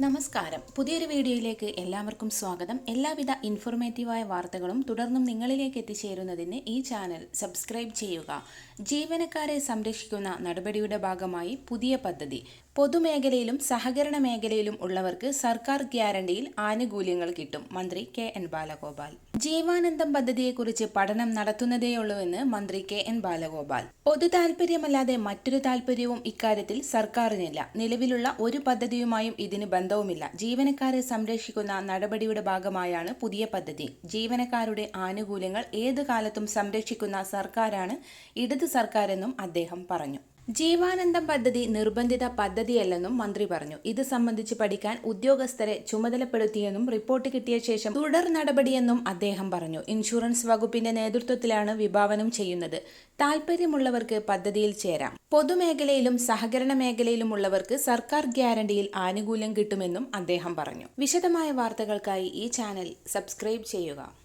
നമസ്കാരം. പുതിയൊരു വീഡിയോയിലേക്ക് എല്ലാവർക്കും സ്വാഗതം. എല്ലാവിധ ഇൻഫോർമേറ്റീവായ വാർത്തകളും തുടർന്നും നിങ്ങളിലേക്ക് എത്തിച്ചേരുന്നതിന് ഈ ചാനൽ സബ്സ്ക്രൈബ് ചെയ്യുക. ജീവനക്കാരെ സംരക്ഷിക്കുന്ന നടപടിയുടെ ഭാഗമായി പുതിയ പദ്ധതി. പൊതുമേഖലയിലും സഹകരണ മേഖലയിലും ഉള്ളവർക്ക് സർക്കാർ ഗ്യാരണ്ടിയിൽ ആനുകൂല്യങ്ങൾ കിട്ടും. മന്ത്രി കെ എൻ ബാലഗോപാൽ. ജീവാനന്ദം പദ്ധതിയെക്കുറിച്ച് പഠനം നടത്തുന്നതേയുള്ളൂവെന്ന് മന്ത്രി കെ എൻ ബാലഗോപാൽ. പൊതു താൽപര്യമല്ലാതെ മറ്റൊരു താൽപര്യവും ഇക്കാര്യത്തിൽ സർക്കാരിനില്ല. നിലവിലുള്ള ഒരു പദ്ധതിയുമായും ഇതിന് ബന്ധവുമില്ല. ജീവനക്കാരെ സംരക്ഷിക്കുന്ന നടപടിയുടെ ഭാഗമായാണ് പുതിയ പദ്ധതി. ജീവനക്കാരുടെ ആനുകൂല്യങ്ങൾ ഏത് കാലത്തും സംരക്ഷിക്കുന്ന സർക്കാരാണ് ഇടത് സർക്കാരെന്നും അദ്ദേഹം പറഞ്ഞു. ജീവാനന്ദം പദ്ധതി നിർബന്ധിത പദ്ധതിയല്ലെന്നും മന്ത്രി പറഞ്ഞു. ഇത് സംബന്ധിച്ച് പഠിക്കാൻ ഉദ്യോഗസ്ഥരെ ചുമതലപ്പെടുത്തിയെന്നും റിപ്പോർട്ട് കിട്ടിയ ശേഷം തുടർ നടപടിയെന്നും അദ്ദേഹം പറഞ്ഞു. ഇൻഷുറൻസ് വകുപ്പിന്റെ നേതൃത്വത്തിലാണ് വിഭാവനം ചെയ്യുന്നത്. താൽപ്പര്യമുള്ളവർക്ക് പദ്ധതിയിൽ ചേരാം. പൊതുമേഖലയിലും സഹകരണ മേഖലയിലുമുള്ളവർക്ക് സർക്കാർ ഗ്യാരണ്ടിയിൽ ആനുകൂല്യം കിട്ടുമെന്നും അദ്ദേഹം പറഞ്ഞു. വിശദമായ വാർത്തകൾക്കായി ഈ ചാനൽ സബ്സ്ക്രൈബ് ചെയ്യുക.